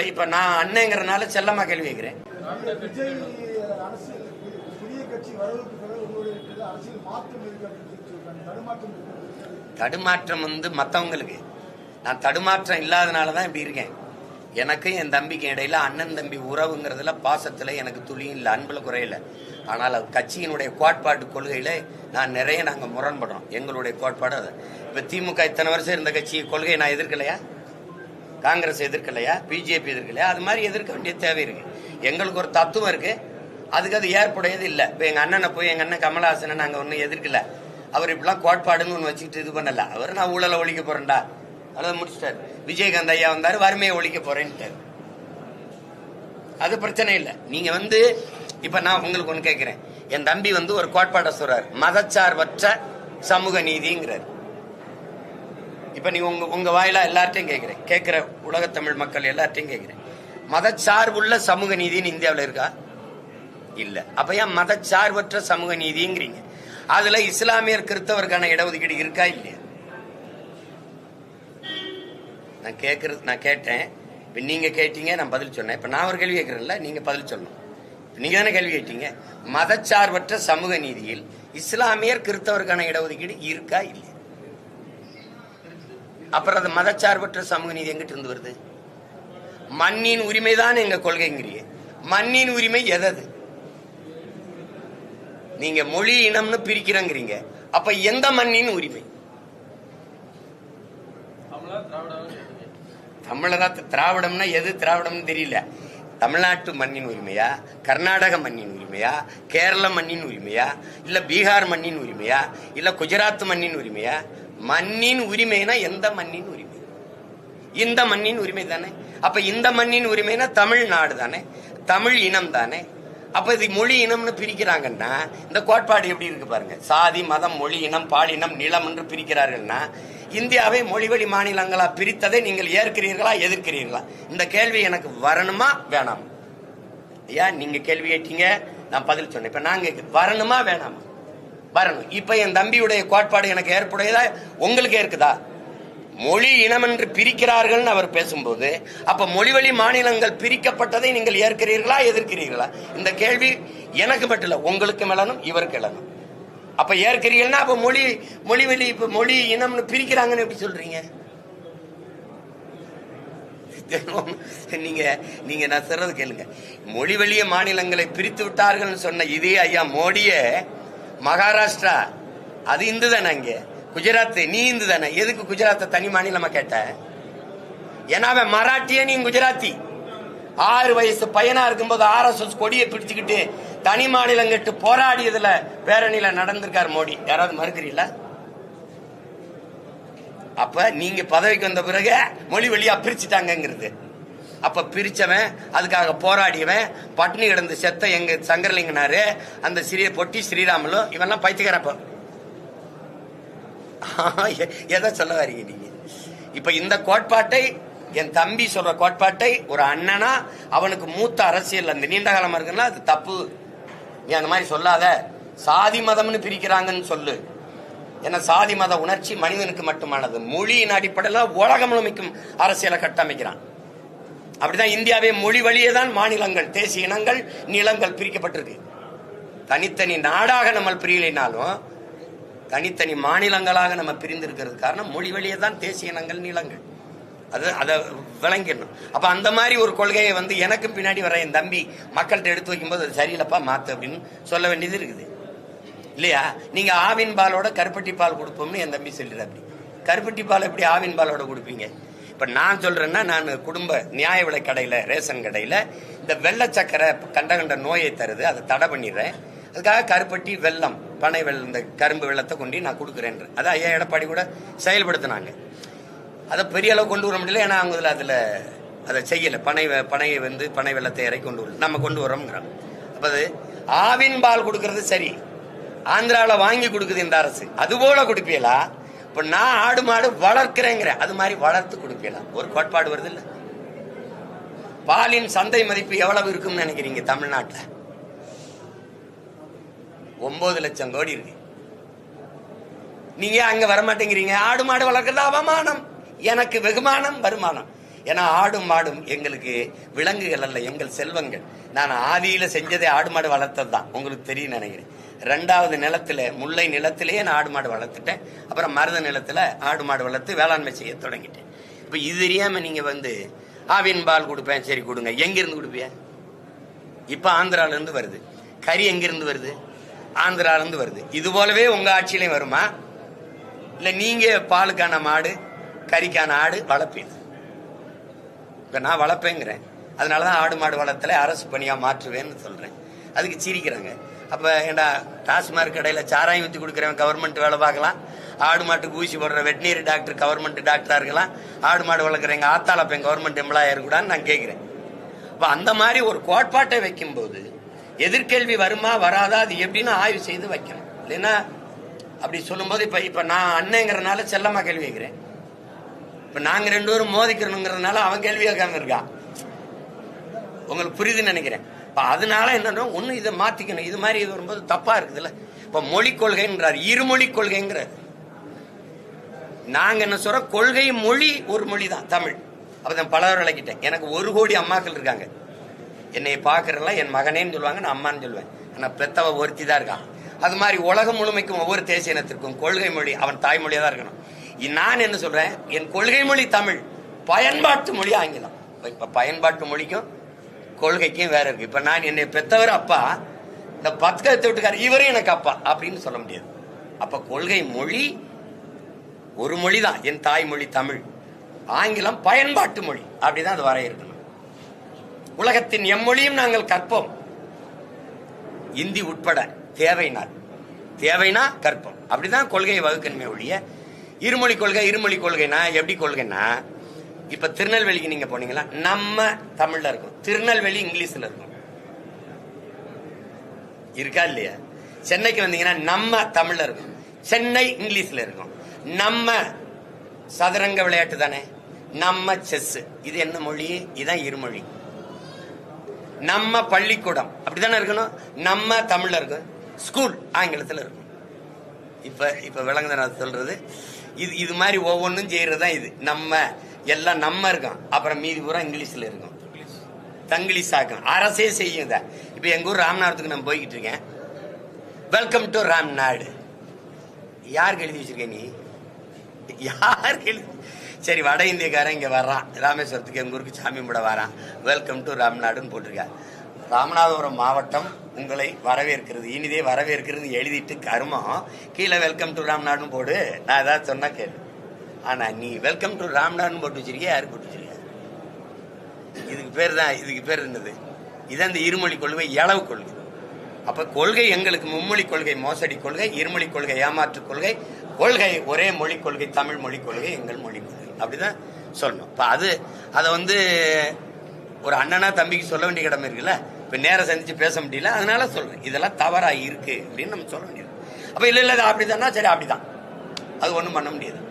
இப்ப- நான் அண்ணங்கிறனால செல்லமா கேள்வி கேட்கிறேன். தடுமாற்றம் வந்து மத்தவங்களுக்கு. நான் தடுமாற்றம் இல்லாதனால தான் இப்படி இருக்கேன். எனக்கும் என் தம்பிக்கும் இடையில அண்ணன் தம்பி உறவுங்கிறதுல பாசத்துல எனக்கு துளியும் இல்லை அன்புல குறையில. ஆனால் அது கட்சியினுடைய கோட்பாட்டு கொள்கையில நான் நிறைய நாங்க முரண்படுறோம். எங்களுடைய கோட்பாடு அது. இப்ப திமுக இத்தனை வருஷம் இருந்த கட்சி கொள்கையை நான் எதிர்க்கலையா? காங்கிரஸ் எதிர்க்கலையா? பிஜேபி எதிர்க்கலையா? அது மாதிரி எதிர்க்க வேண்டிய தேவை இருக்கு. எங்களுக்கு ஒரு தத்துவம் இருக்கு. அதுக்கு அது ஏற்புடையது இல்லை. இப்போ எங்க அண்ணனை போய் எங்க அண்ணன் கமலஹாசனை நாங்க ஒன்றும் எதிர்க்கல. அவர் இப்படிலாம் கோட்பாடுன்னு ஒன்று வச்சுக்கிட்டு இது பண்ணல. அவர் நான் ஊழலை ஒழிக்க போறேன்டா. அதை முடிச்சிட்டாரு. விஜயகாந்த் ஐயா வந்தாரு வறுமையை ஒழிக்க போறேன்ட்டாரு. அது பிரச்சனை இல்லை. நீங்க வந்து இப்ப நான் உங்களுக்கு ஒண்ணு கேட்கிறேன் என் தம்பி வந்து ஒரு கோட்பாட்டை சொல்றாரு. மதச்சார்பற்ற சமூக நீதிங்கிறார். இப்ப நீங்கள் உங்க உங்க வாயிலா எல்லார்ட்டையும் கேட்கிறேன் கேட்கிற உலகத்தமிழ் மக்கள் எல்லார்ட்டையும் கேட்கிறேன் மதச்சார்புள்ள சமூக நீதின்னு இந்தியாவில் இருக்கா? இல்ல. அப்ப ஏன் மதச்சார்பற்ற சமூக நீதிங்கிறீங்க? அதுல இஸ்லாமியர் கிறிஸ்தவருக்கான இடஒதுக்கீடு இருக்கா இல்லையா? நான் கேட்கறது நான் கேட்டேன். இப்ப நீங்க கேட்டீங்க நான் பதில் சொன்னேன். இப்ப நான் ஒரு கேள்வி கேட்கறேன்ல நீங்க பதில் சொல்லணும். நீங்கள் நீங்க தானே கேள்வி கேட்டீங்க? மதச்சார்பற்ற சமூக நீதியில் இஸ்லாமியர் கிறிஸ்தவருக்கான இடஒதுக்கீடு இருக்கா இல்லையா? அப்புறம் அது மதச்சார்பற்ற சமூக நீதி எங்கிட்டு இருந்து வருது? மண்ணின் உரிமை தான் எங்க கொள்கைங்கிறீங்க. மண்ணின் உரிமை எதது? நீங்க மொழி இனம்னு பிரிக்கிறங்கிறீங்க. அப்ப எந்த மண்ணின் உரிமை? தமிழரா திராவிடம்னா எது திராவிடம்னு தெரியல. தமிழ்நாட்டு மண்ணின் உரிமையா? கர்நாடக மண்ணின் உரிமையா? கேரள மண்ணின் உரிமையா? இல்ல பீகார் மண்ணின் உரிமையா? இல்ல குஜராத் மண்ணின் உரிமையா? மண்ணின் உரிமைனா எந்த மண்ணின் உரிமை? இந்த மண்ணின் உரிமை தானே? அப்ப இந்த மண்ணின் உரிமைனா தமிழ்நாடு தானே? தமிழ் இனம் தானே? அப்ப இது மொழி இனம்னு பிரிக்கிறாங்கன்னா இந்த கோட்பாடு எப்படி இருக்கு பாருங்க. சாதி மதம் மொழி இனம் பாலினம் நிலம் என்று பிரிக்கிறார்கள்னா இந்தியாவை மொழிவழி மாநிலங்களா பிரித்ததை நீங்கள் ஏற்கிறீர்களா எதிர்க்கிறீர்களா? இந்த கேள்வி எனக்கு வரணுமா வேணாமா? ஐயா நீங்க கேள்வி கேட்டீங்க நான் பதில் சொன்னேன். இப்ப நாங்க வரணுமா வேணாமா? வரணும். இப்ப என் தம்பியுடைய கோட்பாடு எனக்கு ஏற்புடையதா? உங்களுக்கு இருக்குதா மொழி இனம் என்று பிரிக்கிறார்கள் அவர் பேசும்போது அப்ப மொழிவழி மாநிலங்கள் பிரிக்கப்பட்டதை நீங்கள் ஏற்கிறீர்களா எதிர்க்கிறீர்களா? இந்த கேள்வி எனக்கு மட்டும் இல்லை உங்களுக்கு எழணும் இவருக்கு எழணும் அப்ப ஏற்கிறீர்கள்னா அப்ப மொழி மொழிவழி இப்ப மொழி இனம்னு பிரிக்கிறாங்கன்னு எப்படி சொல்றீங்க? நீங்க நீங்க நான் சொல்றது கேளுங்க. மொழி வழிய மாநிலங்களை பிரித்து விட்டார்கள் சொன்ன இதே ஐயா மோடியே மகாராஷ்டிரா. அது இந்து தானே அங்கே? குஜராத் நீ இந்து தானே எதுக்கு குஜராத்தை தனி மாநிலமா கேட்ட? ஏன்னா அவன் மராட்டிய நீ குஜராத்தி. ஆறு வயசு பையனா இருக்கும்போது ஆர்எஸ்எஸ் கொடியை பிடிச்சுக்கிட்டு தனி மாநிலம் கட்டு போராடியதுல பேரணியில நடந்திருக்கார் மோடி. யாராவது மறுக்கிறீங்களா அப்ப நீங்க பதவிக்கு வந்த பிறகு மொழி வழியா பிரிச்சுட்டாங்கங்கிறது. அப்ப பிரிச்சவன் அதுக்காக போராடியவன் பட்டினி கிடந்து செத்த எங்க சங்கரலிங்கனாரு அந்த சிறிய பொட்டி ஸ்ரீராமலு இவெல்லாம் பைத்தியக்காரப்ப எதை சொல்ல வரீங்க நீங்க? இப்ப இந்த கோட்பாட்டை என் தம்பி சொல்ற கோட்பாட்டை ஒரு அண்ணனா அவனுக்கு மூத்த அரசியல் அந்த நீண்ட காலமா இருக்குன்னா அது தப்பு. நீ அந்த மாதிரி சொல்லாத. சாதி மதம்னு பிரிக்கிறாங்கன்னு சொல்லு. ஏன்னா சாதி மத உணர்ச்சி மனிதனுக்கு மட்டுமானது. மொழியின் அடிப்படையில் உலகம் முழுமைக்கும் அரசியலை கட்டமைக்கிறான். அப்படிதான் இந்தியாவே மொழி வழியே தான் மாநிலங்கள் தேசிய இனங்கள் நிலங்கள் பிரிக்கப்பட்டிருக்கு. தனித்தனி நாடாக நம்ம பிரியலைனாலும் தனித்தனி மாநிலங்களாக நம்ம பிரிந்திருக்கிறது காரணம் மொழி வழியே தான் தேசிய இனங்கள் நிலங்கள். அது அதை விளங்கிடணும். அப்ப அந்த மாதிரி ஒரு கொள்கையை வந்து எனக்கு பின்னாடி வர என் தம்பி மக்கள்கிட்ட எடுத்து வைக்கும்போது அது சரியில்லப்பா மாத்து அப்படின்னு சொல்ல வேண்டியது இருக்குது. இல்லையா? நீங்க ஆவின் பாலோட கருப்பட்டி பால் கொடுப்போம்னு என் தம்பி சொல்லிடு அப்படி கருப்பட்டி பால் எப்படி ஆவின் பாலோட கொடுப்பீங்க? இப்ப நான் சொல்றேன்னா நான் குடும்ப நியாய விலை கடையில ரேஷன் கடையில இந்த வெள்ளை சக்கரை கண்ட கண்ட நோயை தருது அதை தடை பண்ணிடுறேன். அதுக்காக கருப்பட்டி வெள்ளம் பனை வெள்ளம் இந்த கரும்பு வெள்ளத்தை கொண்டு நான் கொடுக்குறேன் அதை ஐயா எடப்பாடி கூட செயல்படுத்தினாங்க. அதை பெரிய அளவு கொண்டு வர முடியல ஏன்னா அவங்க இதுல அதுல அதை செய்யல. பனை பனையை வந்து பனை வெள்ளத்தை இறக்கி கொண்டு வரல. நம்ம கொண்டு வரோம்ங்கிறோம் அப்ப அது ஆவின் பால் கொடுக்கறது சரி. ஆந்திராவில் வாங்கி கொடுக்குது இந்த அரசு. அது போல கொடுப்பீங்களா? இப்ப நான் ஆடு மாடு வளர்க்கிறேங்கிறேன் அது மாதிரி வளர்த்து கொடுப்பீங்களா ஒரு கோட்பாடு வருது இல்ல? பாலின் சந்தை மதிப்பு எவ்வளவு இருக்கும்னு நினைக்கிறீங்க தமிழ்நாட்டில்? ஒன்பது லட்சம் கோடி இருக்கு. நீங்க அங்க வர மாட்டேங்கிறீங்க ஆடு மாடு வளர்க்கறது அவமானம். எனக்கு வெகுமானம் வருமானம். ஏன்னா ஆடும் மாடும் எங்களுக்கு விலங்குகள் அல்ல எங்கள் செல்வங்கள். நான் ஆதியில செஞ்சதே ஆடு மாடு வளர்த்தது தான் உங்களுக்கு தெரியும் நினைக்கிறேன். ரெண்டாவது நிலத்தில் முல்லை நிலத்திலேயே நான் ஆடு மாடு வளர்த்துட்டேன். அப்புறம் மருத நிலத்தில் ஆடு மாடு வளர்த்து வேளாண்மை செய்ய தொடங்கிட்டேன். இப்போ இது தெரியாமல் நீங்கள் வந்து ஆவின் பால் கொடுப்பேன் சரி கொடுங்க. எங்கேருந்து கொடுப்பிய? இப்போ ஆந்திராவிலேருந்து வருது. கறி எங்கேருந்து வருது? ஆந்திராலேருந்து வருது. இது போலவே உங்கள் ஆட்சியிலையும் வருமா? இல்லை நீங்கள் பாலுக்கான மாடு கறிக்கான ஆடு வளர்ப்பீங்க? இப்போ நான் வளர்ப்பேங்கிறேன். அதனால தான் ஆடு மாடு வளர்த்தல அரசு பணியாக மாற்றுவேன்னு சொல்கிறேன் அதுக்கு சிரிக்கிறாங்க. அப்ப ஏண்டா டாஸ்மார்க் கடையில சாராயம் ஊற்றி கொடுக்குறவன் கவர்மெண்ட் வேலை பார்க்கலாம். ஆடு மாட்டுக்கு ஊசி போடுற வெட்டினரி டாக்டர் கவர்மெண்ட் டாக்டரா இருக்கலாம். ஆடு மாடு வளர்க்குறவங்க ஆத்தால பெண் கவர்மெண்ட் எம்ப்ளாயர் இருக்கக்கூடாதுன்னு நான் கேட்கிறேன் அப்ப அந்த மாதிரி ஒரு கோட்பாட்டை வைக்கும்போது எதிர்கேள்வி வருமா வராதா அது எப்படின்னு ஆய்வு செய்து வைக்கணும். இல்லைன்னா அப்படி சொல்லும்போது இப்ப இப்ப நான் அண்ணங்கிறனால செல்லமா கேள்வி கேட்கிறேன் இப்ப நாங்க ரெண்டு பேரும் மோதிக்கிறணுங்கிறதுனால அவன் கேள்வி கேட்காம இருக்கான் உங்களுக்கு புரியுதுன்னு நினைக்கிறேன். இப்போ அதனால என்னன்னா ஒன்று இதை மாற்றிக்கணும் இது மாதிரி இது வரும்போது தப்பாக இருக்குதுல்ல? இப்போ மொழி கொள்கைன்றார். இருமொழி கொள்கைங்கிறார். நாங்கள் என்ன சொல்கிறோம் கொள்கை மொழி ஒரு மொழி தான் தமிழ். அப்பதான் பல விளக்கிட்டேன். எனக்கு ஒரு கோடி அம்மாக்கள் இருக்காங்க. என்னை பார்க்குறலாம் என் மகனேன்னு சொல்லுவாங்க நான் அம்மான்னு சொல்லுவேன். ஆனால் பெத்தவ ஒருத்தி தான் இருக்கான். அது மாதிரி உலகம் முழுமைக்கும் ஒவ்வொரு தேசிய இனத்திற்கும் கொள்கை மொழி அவன் தாய்மொழியாக தான் இருக்கணும். நான் என்ன சொல்கிறேன் என் கொள்கை மொழி தமிழ். பயன்பாட்டு மொழி ஆங்கிலம். இப்போ பயன்பாட்டு மொழிக்கும் கொள்கைக்கும் வேற இருக்கு. இப்ப நான் என்னை பெத்தவர் அப்பா இந்த பத்கத்தை வீட்டுக்காரர் இவரும் எனக்கு அப்பா அப்படின்னு சொல்ல முடியாது. அப்ப கொள்கை மொழி ஒரு மொழி தான் என் தாய்மொழி தமிழ். ஆங்கிலம் பயன்பாட்டு மொழி. அப்படிதான் அது வரையறுக்கணும். உலகத்தின் எம்மொழியும் நாங்கள் கற்போம். இந்தி உட்பட தேவைனால் தேவைனா கற்போம். அப்படிதான் கொள்கையை வகுக்கணுமே ஒழிய இருமொழி கொள்கை இருமொழி கொள்கைனா எப்படி கொள்கைன்னா இப்ப திருநெல்வேலிக்கு நீங்க போனீங்களா? நம்ம தமிழ்ல இருக்கும். திருநெல்வேலி இங்கிலீஷ்ல இருக்கும். இருக்கா இல்லையா? சென்னைக்கு வந்தீங்கன்னா நம்ம தமிழ்ல இருக்கும். சென்னை இங்கிலீஷ்ல இருக்கும். நம்ம சதுரங்க விளையாட்டு தானே? நம்ம செஸ். இது என்ன மொழி? இதான் இருமொழி. நம்ம பள்ளிக்கூடம். அப்படிதானே இருக்கணும்? நம்ம தமிழ்ல இருக்கும். ஸ்கூல் ஆங்கிலத்துல இருக்கும். இப்ப இப்ப விளங்குதான் சொல்றது இது இது மாதிரி ஒவ்வொன்றும் செய்யறது தான் இது. நம்ம எல்லாம் நம்ம இருக்கோம். அப்புறம் மீதி பூரா இங்கிலீஷ்ல இருக்கும். தங்கிலீஷ் ஆக்கும் அரசே செய்யும் இதை இப்ப எங்க ஊர் ராமநாதத்துக்கு நான் போய்கிட்டு இருக்கேன். வெல்கம் டு ராம்நாடு யாருக்கு எழுதி வச்சிருக்க நீ? யார் எழுதி? சரி வட இந்தியக்காரன் இங்க வர்றான். ராமேஸ்வரத்துக்கு எங்க ஊருக்கு சாமி கும்பிட வரான். வெல்கம் டு ராம்நாடுன்னு போட்டிருக்கா. ராமநாதபுரம் மாவட்டம் உங்களை வரவேற்கிறது. இனிதே வரவேற்கிறது எழுதிட்டு கருமம். கீழே வெல்கம் டு ராம்நாடுன்னு போடு. நான் ஏதாவது சொன்னா கேளு. ஆனா நீ வெல்கம் டு ராம்டான் போட்டு வச்சிருக்கியா யாருக்கு போட்டு வச்சிருக்கியா? இதுக்கு பேர் தான் இதுக்கு பேர் என்னது? இதான் இந்த இருமொழி கொள்கை இளவு கொள்கை. அப்ப கொள்கை எங்களுக்கு மும்மொழி கொள்கை மோசடி கொள்கை இருமொழி கொள்கை ஏமாற்று கொள்கை கொள்கை ஒரே மொழி கொள்கை தமிழ் மொழி கொள்கை எங்கள் மொழி கொள்கை. அப்படிதான் சொல்லணும். இப்ப அது அதை வந்து ஒரு அண்ணனா தம்பிக்கு சொல்ல வேண்டிய கடமை இருக்குல்ல? இப்ப நேரம் சந்திச்சு பேச முடியல அதனால சொல்றேன். இதெல்லாம் தவறா இருக்கு அப்படின்னு நம்ம சொல்ல வேண்டியது. அப்ப இல்ல இல்ல இது அப்படிதான்னா சரி அப்படிதான். அது ஒண்ணும் பண்ண முடியாது.